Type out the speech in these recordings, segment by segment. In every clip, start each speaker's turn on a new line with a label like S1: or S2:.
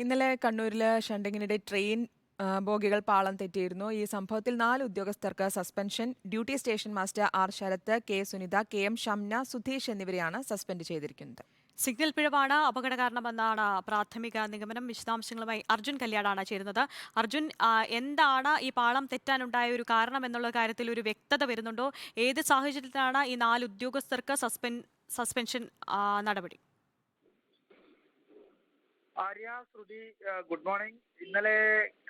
S1: ഇന്നലെ കണ്ണൂരിലെ ഷണ്ടിങ്ങിനിടെ ട്രെയിൻ ബോഗികൾ പാളം തെറ്റിയിരുന്നു. ഈ സംഭവത്തിൽ നാല് ഉദ്യോഗസ്ഥർക്ക് suspension. Duty station master R Sarath K Sunitha K M Shamna Sudheesh എന്നിവരെയാണ് സസ്പെൻഡ് ചെയ്തിരിക്കുന്നത്.
S2: സിഗ്നൽ പിഴവാണ് അപകട കാരണമെന്നാണ് പ്രാഥമിക നിഗമനം. വിശദാംശങ്ങളുമായി അർജുൻ കല്യാണാണ് ചേരുന്നത്. അർജുൻ എന്താണ് ഈ പാളം തെറ്റാനുണ്ടായ ഒരു കാരണം എന്നുള്ള കാര്യത്തിൽ ഒരു വ്യക്തത വരുന്നുണ്ടോ? ഏത് സാഹചര്യത്തിലാണ് ഈ നാല് ഉദ്യോഗസ്ഥർക്ക് സസ്പെൻ സസ്പെൻഷൻ നടപടി?
S3: ആര്യ ശ്രുതി ഗുഡ് മോർണിംഗ് ഇന്നലെ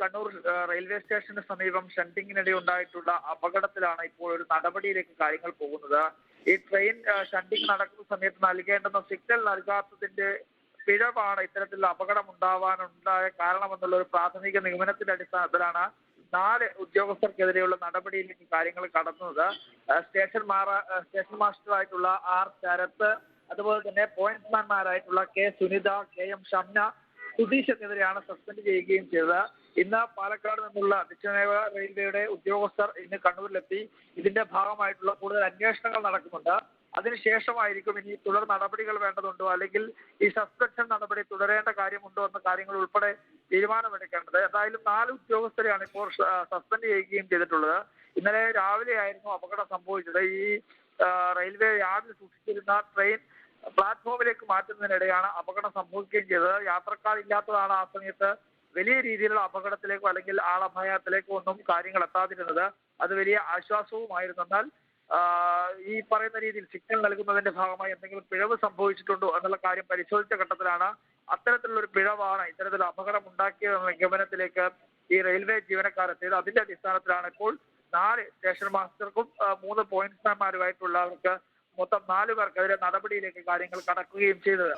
S3: കണ്ണൂർ റെയിൽവേ സ്റ്റേഷന് സമീപം ഷണ്ടിങ്ങിനിടെ ഉണ്ടായിട്ടുള്ള അപകടത്തിലാണ് ഇപ്പോൾ ഒരു നടപടിയിലേക്ക് കാര്യങ്ങൾ പോകുന്നത്. ഈ ട്രെയിൻ ഷണ്ടിങ് നടക്കുന്ന സമയത്ത് നൽകേണ്ടുന്ന സിഗ്നൽ നൽകാത്തതിന്റെ പിഴവാണ് ഇത്തരത്തിലുള്ള അപകടം ഉണ്ടാവാനുണ്ടായ കാരണമെന്നുള്ള ഒരു പ്രാഥമിക നിഗമനത്തിന്റെ അടിസ്ഥാനത്തിലാണ് നാല് ഉദ്യോഗസ്ഥർക്കെതിരെയുള്ള നടപടിയിലേക്ക് കാര്യങ്ങൾ കടന്നത്. സ്റ്റേഷൻ മാറ സ്റ്റേഷൻ മാസ്റ്ററായിട്ടുള്ള ആർ ശരത്ത് അതുപോലെ തന്നെ പോയിന്റ്സ്മാൻമാരായിട്ടുള്ള K Sunitha K M Shamna Sudheesh എന്നിവരെയാണ് സസ്പെൻഡ് ചെയ്യുകയും ചെയ്തത്. ഇന്ന് പാലക്കാട് നിന്നുള്ള ദക്ഷിണേവ റെയിൽവേയുടെ ഉദ്യോഗസ്ഥർ ഇന്ന് കണ്ണൂരിലെത്തി. ഇതിന്റെ ഭാഗമായിട്ടുള്ള കൂടുതൽ അന്വേഷണങ്ങൾ നടക്കുന്നുണ്ട്. അതിനുശേഷമായിരിക്കും ഇനി തുടർ നടപടികൾ വേണ്ടതുണ്ടോ? അല്ലെങ്കിൽ ഈ സസ്പെൻഷൻ നടപടി തുടരേണ്ട കാര്യമുണ്ടോ എന്ന കാര്യങ്ങൾ ഉൾപ്പെടെ തീരുമാനമെടുക്കേണ്ടത്. എന്തായാലും നാല് ഉദ്യോഗസ്ഥരെയാണ് ഇപ്പോൾ സസ്പെൻഡ് ചെയ്യുകയും ചെയ്തിട്ടുള്ളത്. ഇന്നലെ രാവിലെയായിരുന്നു അപകടം സംഭവിച്ചത്. ഈ റെയിൽവേ യാർഡിൽ സൂക്ഷിച്ചിരുന്ന ട്രെയിൻ പ്ലാറ്റ്ഫോമിലേക്ക് മാറ്റുന്നതിനിടെയാണ് അപകടം സംഭവിക്കുകയും ചെയ്തത്. യാത്രക്കാർ ഇല്ലാത്തതാണ് ആ സമയത്ത് വലിയ രീതിയിലുള്ള അപകടത്തിലേക്കോ അല്ലെങ്കിൽ ആളഭയത്തിലേക്കോ ഒന്നും കാര്യങ്ങൾ എത്താതിരുന്നത്. അത് വലിയ ആശ്വാസവുമായിരുന്നു. എന്നാൽ ഈ പറയുന്ന രീതിയിൽ സിഗ്നൽ നൽകുന്നതിന്റെ ഭാഗമായി എന്തെങ്കിലും പിഴവ് സംഭവിച്ചിട്ടുണ്ടോ എന്നുള്ള കാര്യം പരിശോധിച്ച ഘട്ടത്തിലാണ് അത്തരത്തിലുള്ള ഒരു പിഴവാണ് ഇത്തരത്തിലുള്ള അപകടം ഉണ്ടാക്കിയതെന്ന നിഗമനത്തിലേക്ക് ഈ റെയിൽവേ ജീവനക്കാരെത്തിയത് അതിന്റെ അടിസ്ഥാനത്തിലാണ് ഇപ്പോൾ നാല് സ്റ്റേഷൻ മാസ്റ്റർക്കും മൂന്ന് പോയിന്റ്സ്മാൻമാരുമായിട്ടുള്ളവർക്ക് മൊത്തം നാലു പേർക്കെതിരെ നടപടിയിലേക്ക് കാര്യങ്ങൾ കടക്കുകയും ചെയ്തത്.